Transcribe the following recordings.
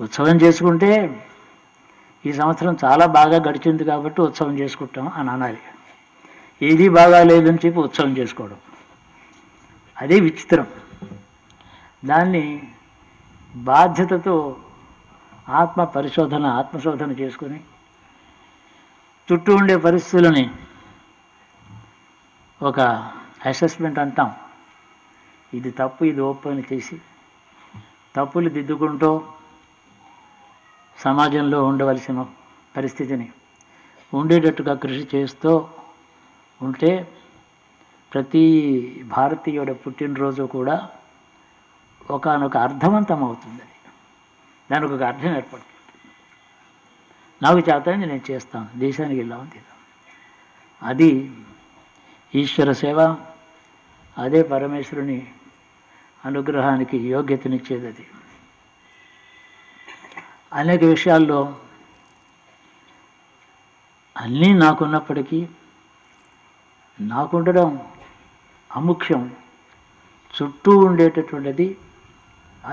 ఉత్సవం చేసుకుంటే ఈ సంవత్సరం చాలా బాగా గడిచింది కాబట్టి ఉత్సవం చేసుకుంటాం అని అనాలి. ఏది బాగా లేదని చెప్పి ఉత్సవం చేసుకోవడం. అదే విచిత్రం. దాన్ని బాధ్యతతో ఆత్మ పరిశోధన ఆత్మశోధన చేసుకొని చుట్టూ ఉండే పరిస్థితులని ఒక అసెస్మెంట్ అంటాం. ఇది తప్పు ఇది ఓపెన్ చేసి తప్పులు దిద్దుకుంటూ సమాజంలో ఉండవలసిన పరిస్థితిని. ఉండేటట్టుగా కృషి చేస్తూ ఉంటే ప్రతి భారతీయుడ పుట్టినరోజు కూడా ఒకనొక అర్థవంతం అవుతుంది అది. దానికి ఒక అర్థం ఏర్పడుతుంది. నాకు చేతని నేను చేస్తాను. దేశానికి వెళ్ళామని తీద్దాం అది ఈశ్వర సేవ అదే పరమేశ్వరుని అనుగ్రహానికి యోగ్యతనిచ్చేది అది. అనేక విషయాల్లో అన్నీ నాకున్నప్పటికీ నాకుండడం అముఖ్యం. చుట్టూ ఉండేటటువంటిది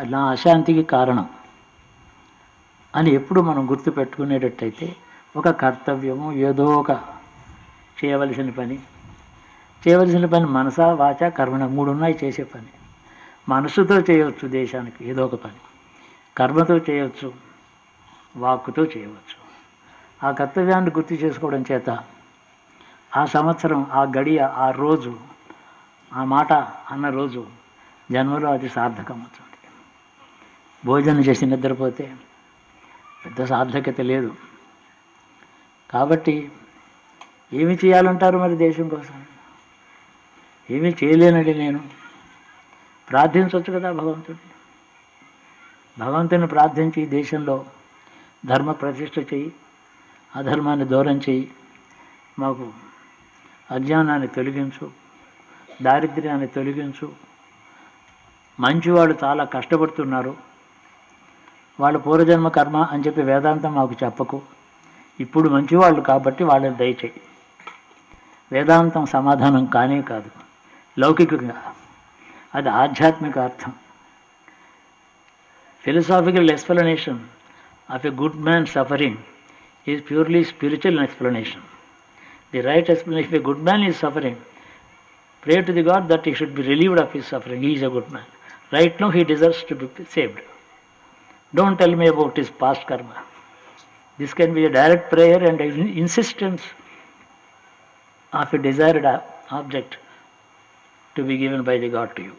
నా అశాంతికి కారణం అని ఎప్పుడు మనం గుర్తుపెట్టుకునేటట్టయితే ఒక కర్తవ్యము ఏదో ఒక చేయవలసిన పని. చేయవలసిన పని మనసా వాచ కర్మణ మూడు ఉన్నాయి చేసే పని. మనసుతో చేయవచ్చు దేశానికి ఏదో ఒక పని. కర్మతో చేయవచ్చు వాక్కుతో చేయవచ్చు. ఆ కర్తవ్యాన్ని గుర్తు చేసుకోవడం చేత ఆ సంవత్సరం ఆ గడియ ఆ రోజు ఆ మాట అన్న రోజు జన్మలో అది సార్థకం అవుతుంది భోజనం చేసి నిద్రపోతే పెద్ద సార్థకత లేదు. కాబట్టి ఏమి చేయాలంటారు మరి దేశం కోసం? ఏమీ చేయలేనండి నేను. ప్రార్థించవచ్చు కదా భగవంతుడిని. భగవంతుని ప్రార్థించి దేశంలో ధర్మ ప్రతిష్ట చెయ్యి అధర్మాన్ని దూరం చెయ్యి మాకు అజ్ఞానాన్ని తొలగించు దారిద్ర్యాన్ని తొలగించు. మంచివాళ్ళు చాలా కష్టపడుతున్నారు. వాళ్ళ పూర్వజన్మ కర్మ అని చెప్పి వేదాంతం మాకు చెప్పకు. ఇప్పుడు మంచివాళ్ళు కాబట్టి వాళ్ళని దయచేయి. వేదాంతం సమాధానం కానే కాదు. లౌకికంగా అది ఆధ్యాత్మిక అర్థం. Philosophical explanation of a good man's suffering is purely spiritual explanation. The right explanation if a good man is suffering, pray to the God that he should be relieved of his suffering. He is a good man. Right now he deserves to be saved. Don't tell me about his past karma. This can be a direct prayer and an insistence of a desired object to be given by the God to you.